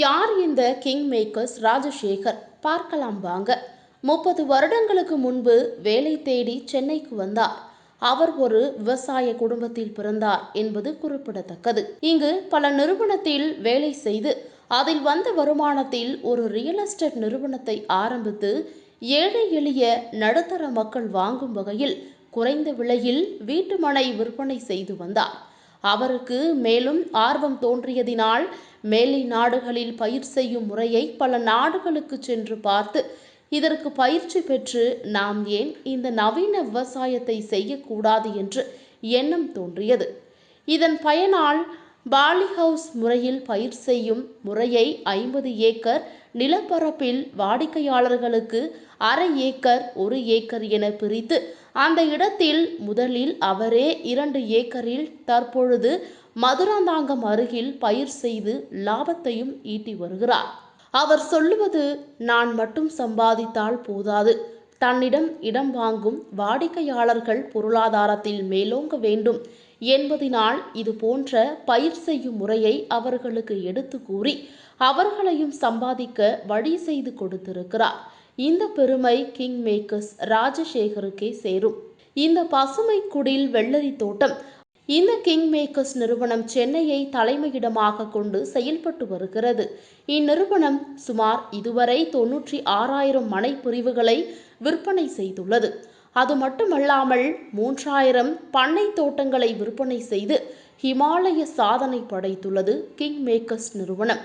யார் இந்த king makers Rajasekar? பார்க்கலாம் வாங்க. முப்பது வருடங்களுக்கு முன்பு வேலை தேடி சென்னைக்கு வந்தார். அவர் ஒரு விவசாய குடும்பத்தில் பிறந்தார் என்பது குறிப்பிடத்தக்கது. இங்கு பல நிறுவனத்தில் வேலை செய்து அதில் வந்த வருமானத்தில் ஒரு ரியல் எஸ்டேட் நிறுவனத்தை ஆரம்பித்து ஏழை எளிய நடுத்தர மக்கள் வாங்கும் வகையில் குறைந்த விலையில் வீட்டு மனை விற்பனை செய்து வந்தார். அவருக்கு மேலும் ஆர்வம் தோன்றியதினால் மேலை நாடுகளில் பயிர் செய்யும் முறையை பல நாடுகளுக்கு சென்று பார்த்து இதற்கு பயிற்சி பெற்று நாம் ஏன் இந்த நவீன விவசாயத்தை செய்யக்கூடாது என்று எண்ணம் தோன்றியது. இதன் பயனால் பாலி ஹவுஸ் முறையில் பயிர் செய்யும் முறையை ஐம்பது ஏக்கர் நிலப்பரப்பில் வாடிக்கையாளர்களுக்கு அரை ஏக்கர் ஒரு ஏக்கர் என பிரித்து அந்த இடத்தில் முதலில் அவரே இரண்டு ஏக்கரில் தற்பொழுது மதுராந்தாங்கம் அருகில் பயிர் செய்து லாபத்தையும் ஈட்டி வருகிறார். அவர் சொல்லுவது நான் மட்டும் சம்பாதித்தால் போதாது. தன்னிடம் இடம் வாங்கும் வாடிக்கையாளர்கள் பொருளாதாரத்தில் மேலோங்க வேண்டும் என்பதினால் இது போன்ற பயிர் செய்யும் முறையை அவர்களுக்கு எடுத்து கூறி அவர்களையும் சம்பாதிக்க வழி செய்து கொடுத்திருக்கிறார். இந்த பெருமை கிங் மேக்கர்ஸ் ராஜசேகருக்கே சேரும். இந்த பசுமை குடில் வெள்ளரி தோட்டம் இந்த கிங் மேக்கர்ஸ் நிறுவனம் சென்னையை தலைமையிடமாக கொண்டு செயல்பட்டு வருகிறது. இந்நிறுவனம் சுமார் இதுவரை தொன்னூற்றி ஆறாயிரம் மனை பிரிவுகளை விற்பனை செய்துள்ளது. அது மட்டுமல்லாமல் மூன்றாயிரம் பண்ணை தோட்டங்களை விற்பனை செய்து ஹிமாலய சாதனை படைத்துள்ளது கிங் மேக்கர்ஸ் நிறுவனம்.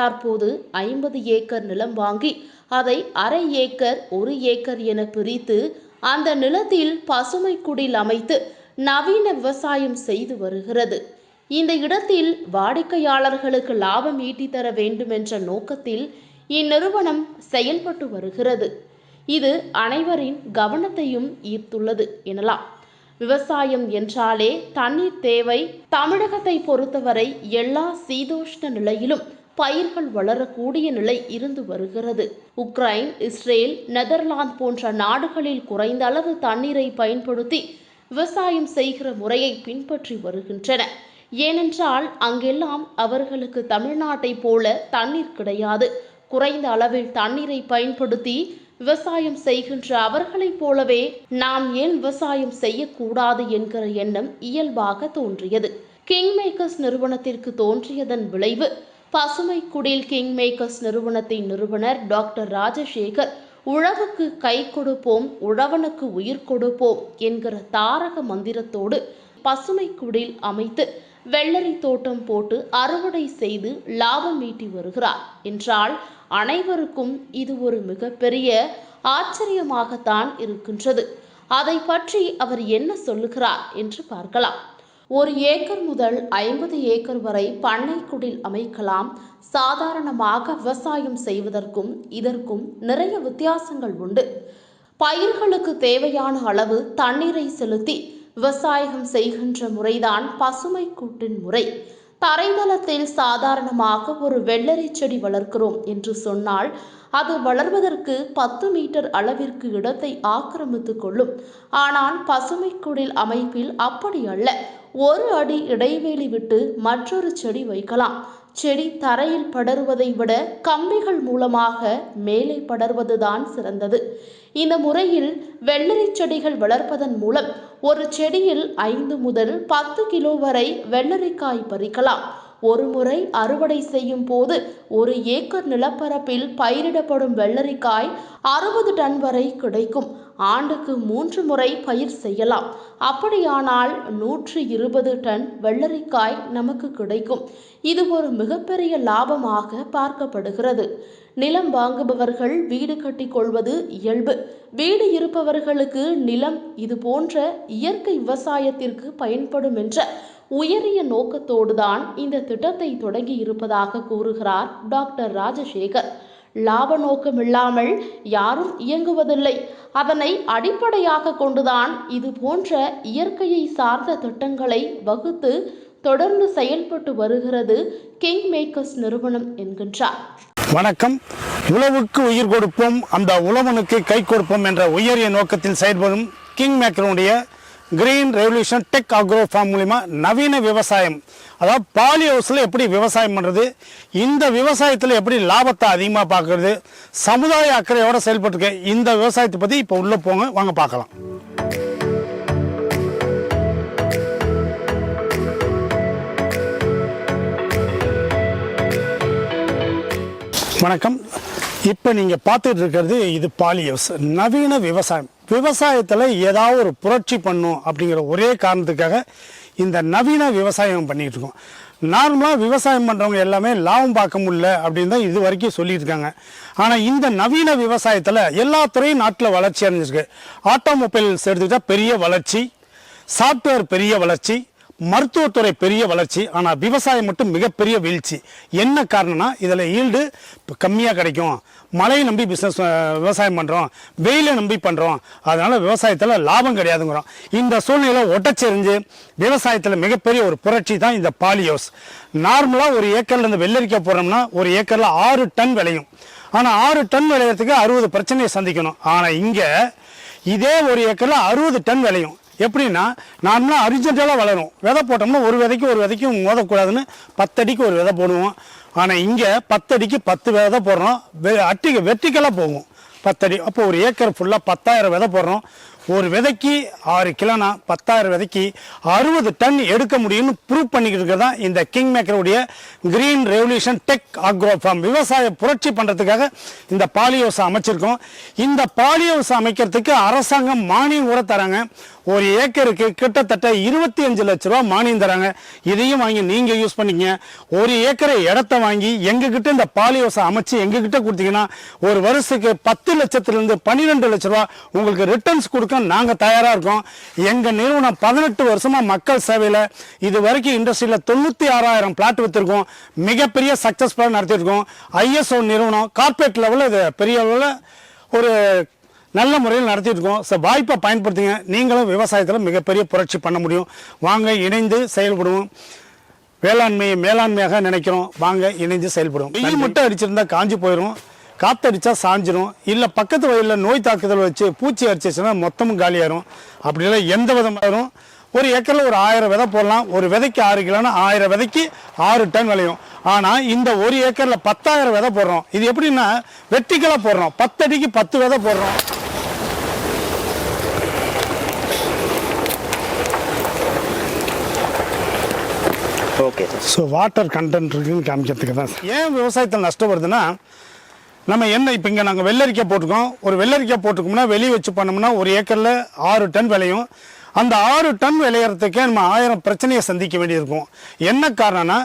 தற்போது ஐம்பது ஏக்கர் நிலம் வாங்கி அதை அரை ஏக்கர் ஒரு ஏக்கர் என பிரித்து அந்த நிலத்தில் பசுமை குடில் அமைத்து நவீன விவசாயம் செய்து வருகிறது. இந்த இடத்தில் வாடிக்கையாளர்களுக்கு லாபம் ஈட்டித் தர வேண்டும் என்ற நோக்கத்தில் இந்நிறுவனம் செயல்பட்டு வருகிறது. இது அனைவரின் கவனத்தையும் ஈர்த்துள்ளது எனலாம். விவசாயம் என்றாலே தண்ணீர் தேவை. தமிழகத்தை பொறுத்தவரை எல்லா சீதோஷ்ண நிலையிலும் பயிர்கள் வளரக்கூடிய நிலை இருந்து வருகிறது. உக்ரைன் இஸ்ரேல் நெதர்லாந்து போன்ற நாடுகளில் குறைந்த அளவு தண்ணீரை பயன்படுத்தி விவசாயம் செய்கிற முறையை பின்பற்றி வருகின்றன. ஏனென்றால் அங்கெல்லாம் அவர்களுக்கு தமிழ்நாட்டை போல தண்ணீர் கிடையாது. குறைந்த அளவில் தண்ணீரை பயன்படுத்தி விவசாயம் செய்கின்ற அவர்களைப் போலவே நாம் ஏன் விவசாயம் செய்யக்கூடாது என்கிற எண்ணம் இயல்பாக தோன்றியது. கிங் மேக்கர்ஸ் நிறுவனத்திற்கு தோன்றியதன் விளைவு பசுமை குடில் கிங் மேக்கர்ஸ் நிறுவனத்தின் நிறுவனர் டாக்டர் ராஜசேகர் உழவுக்கு கை கொடுப்போம் உழவனுக்கு உயிர் கொடுப்போம் என்கிற தாரக மந்திரத்தோடு பசுமை குடில் அமைத்து வெள்ளரி தோட்டம் போட்டு அறுவடை செய்து லாபம் ஈட்டி வருகிறார். என்றால் அனைவருக்கும் இது ஒரு மிகப்பெரிய ஆச்சரியமாகத்தான் இருக்கின்றது. அதை பற்றி அவர் என்ன சொல்லுகிறார் என்று பார்க்கலாம். ஒரு ஏக்கர் முதல் ஐம்பது ஏக்கர் வரை பண்ணைக்குடில் அமைக்கலாம். சாதாரணமாக விவசாயம் செய்வதற்கும் இதற்கும் நிறைய வித்தியாசங்கள் உண்டு. பயிர்களுக்கு தேவையான அளவு தண்ணீரை செலுத்தி விவசாயம் செய்கின்ற முறைதான் பசுமை கூட்டின் முறை. தரைதளத்தில் சாதாரணமாக ஒரு வெள்ளரி செடி வளர்க்கிறோம் என்று சொன்னால் அது வளர்வதற்கு பத்து மீட்டர் அளவிற்கு இடத்தை ஆக்கிரமித்து கொள்ளும். ஆனால் பசுமை குடில் அமைப்பில் அப்படி அல்ல. ஒரு அடி இடைவெளி விட்டு மற்றொரு செடி வைக்கலாம். செடி தரையில் படருவதை விட கம்பிகள் மூலமாக மேலே படர்வதுதான் சிறந்தது. இந்த முறையில் வெள்ளரி செடிகள் வளர்ப்பதன் மூலம் ஒரு செடியில் ஐந்து முதல் பத்து கிலோ வரை வெள்ளரிக்காய் பறிக்கலாம். ஒரு முறை அறுவடை செய்யும் போது ஒரு ஏக்கர் நிலப்பரப்பில் பயிரிடப்படும் வெள்ளரிக்காய் அறுபது டன் வரை கிடைக்கும். ஆண்டுக்கு மூன்று முறை பயிர் செய்யலாம். அப்படியானால் நூற்று இருபது டன் வெள்ளரிக்காய் நமக்கு கிடைக்கும். இது ஒரு மிகப்பெரிய லாபமாக பார்க்கப்படுகிறது. நிலம் வாங்குபவர்கள் வீடு கட்டிக் கொள்வது இயல்பு. வீடு இருப்பவர்களுக்கு நிலம் இது போன்ற இயற்கை விவசாயத்திற்கு பயன்படும் என்ற உயரிய நோக்கத்தோடுதான் இந்த திட்டத்தை தொடங்கி இருப்பதாக கூறுகிறார் டாக்டர் ராஜசேகர். லாப நோக்கம் இல்லாமல் யாரும் இயங்குவதில்லை. அதனை அடிப்படையாக கொண்டுதான் இது போன்ற இயற்கையை சார்ந்த திட்டங்களை வகுத்து தொடர்ந்து செயல்பட்டு வருகிறது கிங் மேக்கர்ஸ் நிறுவனம் என்கின்றார். வணக்கம். உழவுக்கு உயிர் கொடுப்போம் அந்த உழவனுக்கு கை கொடுப்போம் என்ற உயரிய நோக்கத்தில் செயல்படும் king மேக்கருடைய green revolution tech agro farm மூலிமா நவீன விவசாயம் அதாவது பாலி ஹவுஸில் எப்படி விவசாயம் பண்ணுறது இந்த விவசாயத்தில் எப்படி லாபத்தை அதிகமாக பார்க்குறது சமுதாய அக்கறையோடு செயல்பட்டுருக்கேன் இந்த விவசாயத்தை பற்றி இப்போ உள்ளே போங்க வாங்க பார்க்கலாம். வணக்கம். இப்போ நீங்கள் பார்த்துட்டு இருக்கிறது இது பாலி ஹவுஸ். நவீன விவசாயம். விவசாயத்தில் ஏதாவது ஒரு புரட்சி பண்ணும் அப்படிங்கிற ஒரே காரணத்துக்காக இந்த நவீன விவசாயம் பண்ணிகிட்டு இருக்கோம். நார்மலாக விவசாயம் பண்ணுறவங்க எல்லாமே லாபம் பார்க்க முடியல அப்படின்னு தான் இது வரைக்கும் சொல்லியிருக்காங்க. ஆனால் இந்த நவீன விவசாயத்தில் எல்லா துறையும் நாட்டில் வளர்ச்சி அடைஞ்சிருக்கு. ஆட்டோமொபைல்ஸ் எடுத்துக்கிட்டால் பெரிய வளர்ச்சி சாஃப்ட்வேர் பெரிய வளர்ச்சி மருத்துவத்துறை பெரிய வளர்ச்சி ஆனால் விவசாயம் மட்டும் மிகப்பெரிய வீழ்ச்சி. என்ன காரணம்னா இதில் ஈல்டு கம்மியாக கிடைக்கும். மழையை நம்பி பிஸ்னஸ் விவசாயம் பண்ணுறோம் வெயிலை நம்பி பண்ணுறோம் அதனால் விவசாயத்தில் லாபம் கிடையாதுங்கிறோம். இந்த சூழ்நிலை ஒட்டச்செறிஞ்சு விவசாயத்தில் மிகப்பெரிய ஒரு புரட்சி தான் இந்த பாலி ஹவுஸ் நார்மலாக ஒரு ஏக்கரில் இருந்து வெள்ளரிக்காய் ஒரு ஏக்கரில் ஆறு டன் விளையும். ஆனால் ஆறு டன் விளையிறதுக்கு அறுபது பிரச்சனையை சந்திக்கணும். ஆனால் இங்கே இதே ஒரு ஏக்கரில் அறுபது டன் விளையும். எப்படின்னா நார்மலாக அரிஜென்டலாக வளரும். விதை போட்டோம்னா ஒரு விதைக்கு ஒரு விதைக்கும் மோதக்கூடாதுன்னு பத்தடிக்கு ஒரு விதை போடுவோம். ஆனால் இங்கே பத்தடிக்கு பத்து விதை போடுறோம். வெ அட்டிக்கு வெட்டிக்கலாக போகும். பத்தடி அப்போ ஒரு ஏக்கர் ஃபுல்லாக பத்தாயிரம் விதை போடுறோம். ஒரு விதைக்கு ஆறு கிலோனா பத்தாயிரம் விதைக்கு அறுபது டன் எடுக்க முடியும்னு ப்ரூவ் பண்ணிக்கிட்டு தான் இந்த king மேக்கருடைய green revolution tech agro farm விவசாய புரட்சி பண்ணுறதுக்காக இந்த பாலி ஹவுஸ் அமைச்சிருக்கோம். இந்த பாலி அமைக்கிறதுக்கு அரசாங்கம் மானியம் கூட தராங்க. ஒரு ஏக்கருக்கு கிட்டத்தட்ட இருபத்தி அஞ்சு லட்ச ரூபா மானியம் தராங்க. இதையும் வாங்கி நீங்கள் யூஸ் பண்ணிக்கங்க. ஒரு ஏக்கரை இடத்த வாங்கி எங்ககிட்ட இந்த பாலியோசை அமைச்சு எங்ககிட்ட கொடுத்தீங்கன்னா ஒரு வருஷத்துக்கு பத்து லட்சத்துலேருந்து பன்னிரெண்டு லட்ச ரூபா உங்களுக்கு ரிட்டர்ன்ஸ் கொடுக்க நாங்கள் தயாராக இருக்கோம். எங்கள் நிறுவனம் பதினெட்டு வருஷமாக மக்கள் சேவையில் இது வரைக்கும் இண்டஸ்ட்ரியில் தொண்ணூற்றி ஆறாயிரம் பிளாட் விற்றுருக்கோம் மிகப்பெரிய சக்ஸஸ்ஃபுல்லாக நடத்தியிருக்கோம் ஐஎஸ்ஓ நிறுவனம் கார்ப்பரேட் லெவலில் இது பெரிய அளவில் ஒரு நல்ல முறையில் நடத்திட்டு இருக்கோம் ஸோ வாய்ப்பை பயன்படுத்துங்க. நீங்களும் விவசாயத்தில் மிகப்பெரிய புரட்சி பண்ண முடியும். வாங்க இணைந்து செயல்படுவோம். வேளாண்மையை மேலாண்மையாக நினைக்கிறோம். வாங்க இணைந்து செயல்படுவோம். வெயில் மட்டும் அடிச்சிருந்தா காஞ்சி போயிடும் காத்தடிச்சா சாஞ்சிரும். இல்லை பக்கத்து வயலில் நோய் தாக்குதல் வச்சு பூச்சி அடிச்சிச்சுன்னா மொத்தமும் காலியாயிரும். அப்படிலாம் எந்த விதமாயிரும் ஒரு ஏக்கரில் ஒரு ஆயிரம் விதை போடலாம். ஒரு விதைக்கு ஆறு கிலோனா ஆயிரம் விதைக்கு ஆறு டன் விளையும். ஆனால் இந்த ஒரு ஏக்கரில் பத்தாயிரம் விதை போடுறோம். இது எப்படின்னா வெட்டிக்கலாக போடுறோம். பத்தடிக்கு பத்து விதை போடுறோம். ஓகே ஸோ வாட்டர் கண்டென்ட் இருக்குன்னு காமிக்கிறதுக்கு தான் ஏன் விவசாயத்தில் நஷ்டம் வருதுன்னா நம்ம என்ன இப்போ இங்கே நாங்கள் வெள்ளரிக்காய் போட்டிருக்கோம். ஒரு வெள்ளரிக்காய் போட்டிருக்கோம்னா வெளியே வச்சு பண்ணோம்னா ஒரு ஏக்கரில் ஆறு டன் விளையும். அந்த ஆறு டன் விளையிறதுக்கே நம்ம ஆயிரம் பிரச்சனையை சந்திக்க வேண்டியிருக்கும். என்ன காரணம்னா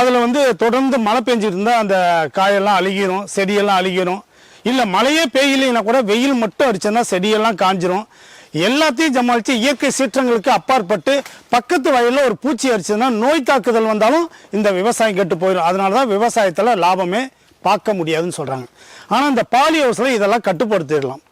அதில் வந்து தொடர்ந்து மழை பெஞ்சிட்டு இருந்தால் அந்த காயெல்லாம் அழுகிரும் செடியெல்லாம் அழுகிரும். இல்லை மழையே பெய்யலைன்னா கூட வெயில் மட்டும் அடிச்சதுன்னா செடியெல்லாம் காஞ்சிரும். எல்லாத்தையும் சமாளித்து இயற்கை சீற்றங்களுக்கு அப்பாற்பட்டு பக்கத்து வயலில் ஒரு பூச்சி அரிச்சதுன்னா நோய் தாக்குதல் வந்தாலும் இந்த விவசாயம் கெட்டு போயிடும் அதனால தான் விவசாயத்தில் லாபமே பார்க்க முடியாதுன்னு சொல்கிறாங்க ஆனால் இந்த பாலி ஹவுஸில் இதெல்லாம் கட்டுப்படுத்திடலாம்.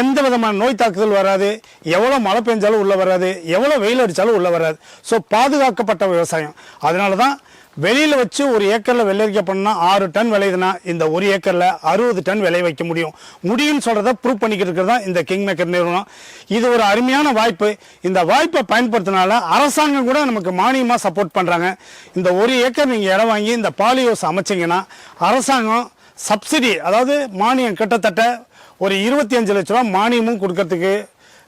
எந்த விதமான நோய் தாக்குதல் வராது எவ்வளோ மழை பெஞ்சாலும் உள்ளே வராது எவ்வளோ வெயில் அடித்தாலும் உள்ளே வராது. ஸோ பாதுகாக்கப்பட்ட விவசாயம். அதனால தான் வெளியில் வச்சு ஒரு ஏக்கரில் வெள்ளரிக்காய் பண்ணால் ஆறு டன் விளையுதுன்னா இந்த ஒரு ஏக்கரில் அறுபது டன் விளைய வைக்க முடியும். முடியும்னு சொல்கிறத ப்ரூவ் பண்ணிக்கிட்டு இருக்கிறது தான் இந்த கிங் மேக்கர் நிறுவனம். இது ஒரு அருமையான வாய்ப்பு. இந்த வாய்ப்பை பயன்படுத்தினால அரசாங்கம் கூட நமக்கு மானியமாக சப்போர்ட் பண்ணுறாங்க இந்த ஒரு ஏக்கர் நீங்கள் இடம் வாங்கி இந்த பாலி ஹவுஸ் அமைச்சிங்கன்னா அரசாங்கம் சப்சிடி அதாவது மானியம் கிட்டத்தட்ட ஒரு இருபத்தி அஞ்சு லட்ச ரூபா மானியமும் கொடுக்கறதுக்கு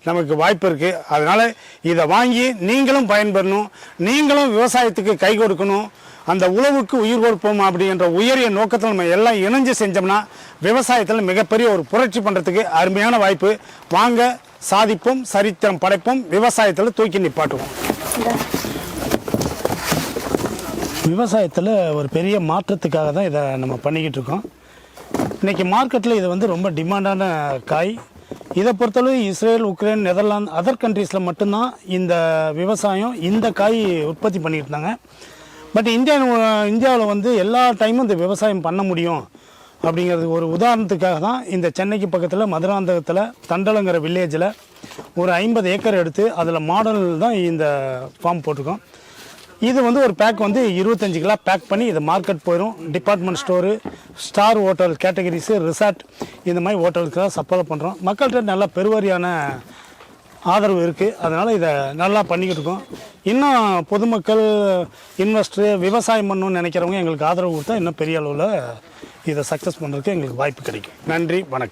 நமக்கு வாய்ப்பு இருக்குது அதனால் இதை வாங்கி நீங்களும் பயன்பெறணும். நீங்களும் விவசாயத்துக்கு கை கொடுக்கணும். அந்த உழவுக்கு உயிர் கொடுப்போம் அப்படின்ற உயரிய நோக்கத்தில் நம்ம எல்லாம் இணைஞ்சு செஞ்சோம்னா விவசாயத்தில் மிகப்பெரிய ஒரு புரட்சி பண்ணுறதுக்கு அருமையான வாய்ப்பு. வாங்க சாதிப்போம் சரித்திரம் படைப்போம் விவசாயத்தில் தூக்கி நிப்பாட்டுவோம். விவசாயத்தில் ஒரு பெரிய மாற்றத்துக்காக தான் இதை நம்ம பண்ணிக்கிட்டு இருக்கோம். இன்றைக்கி மார்க்கெட்டில் இது வந்து ரொம்ப டிமாண்டான காய். இதை பொறுத்தளவு இஸ்ரேல் உக்ரைன் நெதர்லாந்து அதர் கண்ட்ரீஸில் மட்டும்தான் இந்த விவசாயம் இந்த காய் உற்பத்தி பண்ணிட்டு இருந்தாங்க. பட் இந்தியா இந்தியாவில் வந்து எல்லா டைமும் இந்த விவசாயம் பண்ண முடியும் அப்படிங்கிறது ஒரு உதாரணத்துக்காக தான் இந்த சென்னைக்கு பக்கத்தில் மதுராந்தகத்தில் தண்டலங்கிற வில்லேஜில் ஒரு ஐம்பது ஏக்கர் எடுத்து அதில் மாடல் தான் இந்த ஃபார்ம் போட்டிருக்கோம். இது வந்து ஒரு பேக் வந்து இருபத்தஞ்சு கிலோ பேக் பண்ணி இது மார்க்கெட் போயிடும் department store star hotel categories resort இந்த மாதிரி ஹோட்டலுக்கு தான் சப்ளை பண்ணுறோம் மக்கள்கிட்ட நல்லா பெருவாரியான ஆதரவு இருக்குது அதனால் இதை நல்லா பண்ணிக்கிட்டு இருக்கோம். இன்னும் பொதுமக்கள் இன்வெஸ்டர் விவசாயம் பண்ணணும்னு நினைக்கிறவங்க எங்களுக்கு ஆதரவு கொடுத்தா இன்னும் பெரிய அளவில் இதை சக்ஸஸ் பண்ணுறதுக்கு எங்களுக்கு வாய்ப்பு கிடைக்கும். நன்றி வணக்கம்.